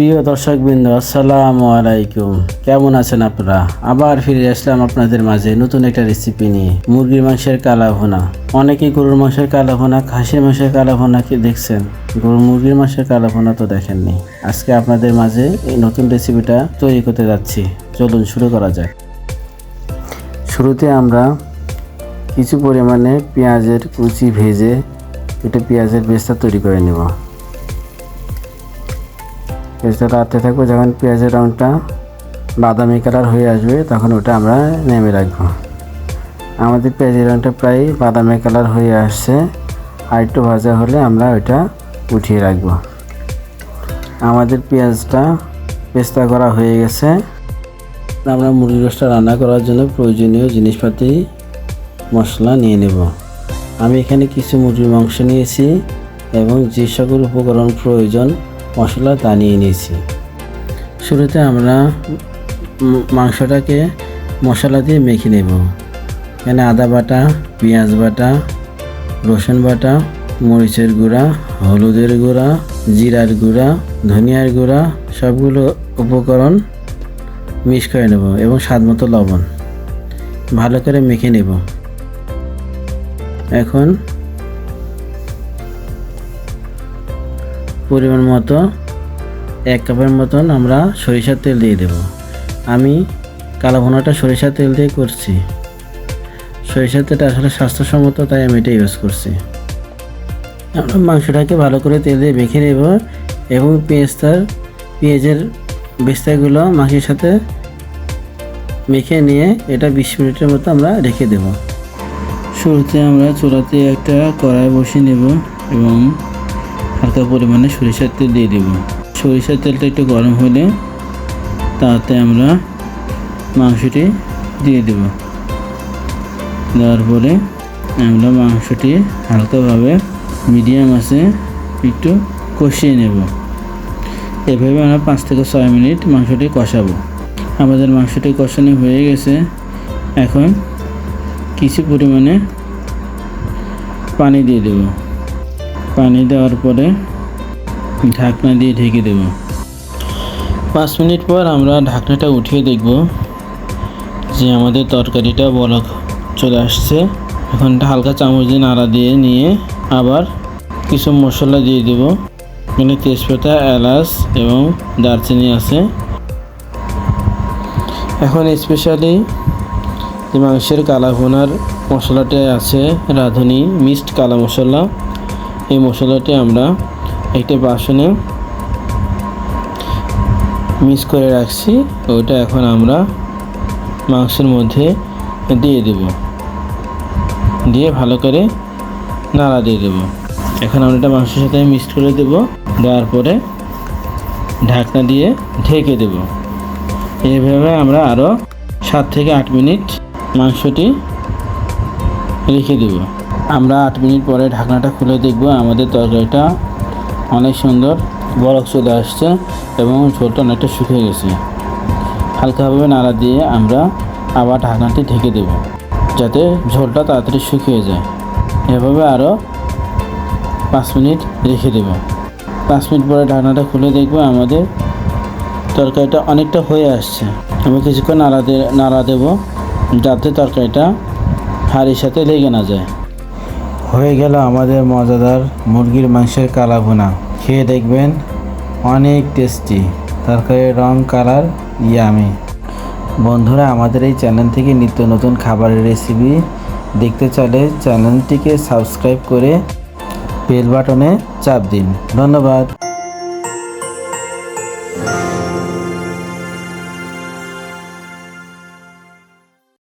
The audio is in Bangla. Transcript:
প্রিয় দর্শকবৃন্দ, আসসালামু আলাইকুম। কেমন আছেন আপনারা? আবার ফিরে আসলাম আপনাদের মাঝে নতুন একটা রেসিপি নিয়ে। মুরগির মাংসের কালা ভুনা অনেকেই গরুর মাংসের কালা ভুনা খাসির মাংসের কালা ভুনা কি দেখছেন। গরুর মুরগির মাংসের কালা ভুনা তো দেখেননি। আজকে আপনাদের মাঝে এই নতুন রেসিপিটা তৈরি করতে যাচ্ছি। চলুন শুরু করা যাক। শুরুতে আমরা কিছু পরিমাণে পেঁয়াজের কুচি ভেজে এটা পেঁয়াজের পেস্তা তৈরি করে নেব। পেঁয়াজটা রাখতে থাকব, যখন পেঁয়াজের রঙটা বাদামি কালার হয়ে আসবে, তখন ওটা আমরা নেমে রাখব। আমাদের পেঁয়াজের রঙটা প্রায় বাদামি কালার হয়ে আসছে, আর একটু ভাজা হলে আমরা ওইটা উঠিয়ে রাখব। আমাদের পেঁয়াজটা পেস্তা করা হয়ে গেছে। আমরা মুরগি রোস্টটা রান্না করার জন্য প্রয়োজনীয় জিনিসপাতি, মশলা নিয়ে নেব। আমি এখানে কিছু মুরগির মাংস নিয়েছি এবং যে সকল উপকরণ প্রয়োজন মশলা তা নিয়ে নিয়েছি। শুরুতে আমরা মাংসটাকে মশলা দিয়ে মেখে নেব। এখানে আদা বাটা, পেঁয়াজ বাটা, রসুন বাটা, মরিচের গুঁড়া, হলুদের গুঁড়া, জিরার গুঁড়া, ধনিয়ার গুঁড়া, সবগুলো উপকরণ মিক্স করে নেব এবং স্বাদ মতো লবণ। ভালো করে মেখে নেব। এখন পরিমাণ মতো, এক কাপের মতন আমরা সরিষার তেল দিয়ে দেব। আমি কালো ভুনাটা সরিষার তেল দিয়ে করছি। সরিষার তেলটা আসলে স্বাস্থ্যসম্মত, তাই আমি এটা ইউজ করছি। আমরা মাংসটাকে ভালো করে তেল দিয়ে মেখে নেব এবং পেঁয়াজটার পেঁয়াজের বিস্তারগুলো মাংসের সাথে মেখে নিয়ে এটা বিশ মিনিটের মতো আমরা রেখে দেব। শুরুতে আমরা চুলাতে একটা কড়াই বসিয়ে নেব এবং হালকা পরিমাণে সরিষার তেল দিয়ে দেব। সরিষার তেলটা একটু গরম হলে তাতে আমরা মাংসটি দিয়ে দেব। দেওয়ার পরে আমরা মাংসটি হালকাভাবে মিডিয়াম আছে একটু কষিয়ে নেব। এভাবে আমরা পাঁচ থেকে ছয় মিনিট মাংসটি কষাবো। আমাদের মাংসটি কষানো হয়ে গেছে। এখন কিছু পরিমাণে পানি দিয়ে দেব। পানি দেওয়ার পরে ঢাকনা দিয়ে ঢেকে দেব। পাঁচ মিনিট পর আমরা ঢাকনাটা উঠিয়ে দেখব যে আমাদের তরকারিটা বলক চলে আসছে। এখন হালকা চামচ দিয়ে নাড়া দিয়ে নিয়ে আবার কিছু মশলা দিয়ে দেব। এখানে তেজপাতা, এলাচ এবং দারচিনি আছে। এখন স্পেশালি যে মাংসের কালা ভুনার মশলাটি আছে, রাঁধুনি মিক্সড কালা মশলা। এই মশলাটি আমরা একটি বাসনে মিক্স করে রাখছি। ওইটা এখন আমরা মাংসের মধ্যে দিয়ে দেব। দিয়ে ভালো করে নাড়া দিয়ে দেব। এখন আমরা এটা মাংসের সাথে মিক্স করে দেব। দেওয়ার পরে ঢাকনা দিয়ে ঢেকে দেব। এইভাবে আমরা আরও সাত থেকে আট মিনিট মাংসটি রেখে দেব। আমরা আট মিনিট পরে ঢাকনাটা খুলে দেখব, আমাদের তরকারিটা অনেক সুন্দর, বরফ চলে আসছে এবং ঝোলটা অনেকটা শুকিয়ে গেছে। হালকাভাবে নাড়া দিয়ে আমরা আবার ঢাকনাটি ঢেকে দেব, যাতে ঝোলটা তাড়াতাড়ি শুকিয়ে যায়। এভাবে আরও পাঁচ মিনিট রেখে দেব। পাঁচ মিনিট পরে ঢাকনাটা খুলে দেখব, আমাদের তরকারিটা অনেকটা হয়ে আসছে। আমি কিছুক্ষণ নাড়া দে, নাড়া দেবো, যাতে তরকারিটা হাড়ির সাথে লেগে না যায়। হয়ে গেল আমাদের মজাদার মুরগির মাংসের কালা ভুনা। খেয়ে দেখবেন অনেক টেস্টি তরকারির রং, কালার ইয়ামি বন্ধুরা, আমাদের এই চ্যানেল থেকে নিত্য নতুন খাবারের রেসিপি দেখতে চাইলে চ্যানেলটিকে সাবস্ক্রাইব করে বেল বাটনে চাপ দিন। ধন্যবাদ।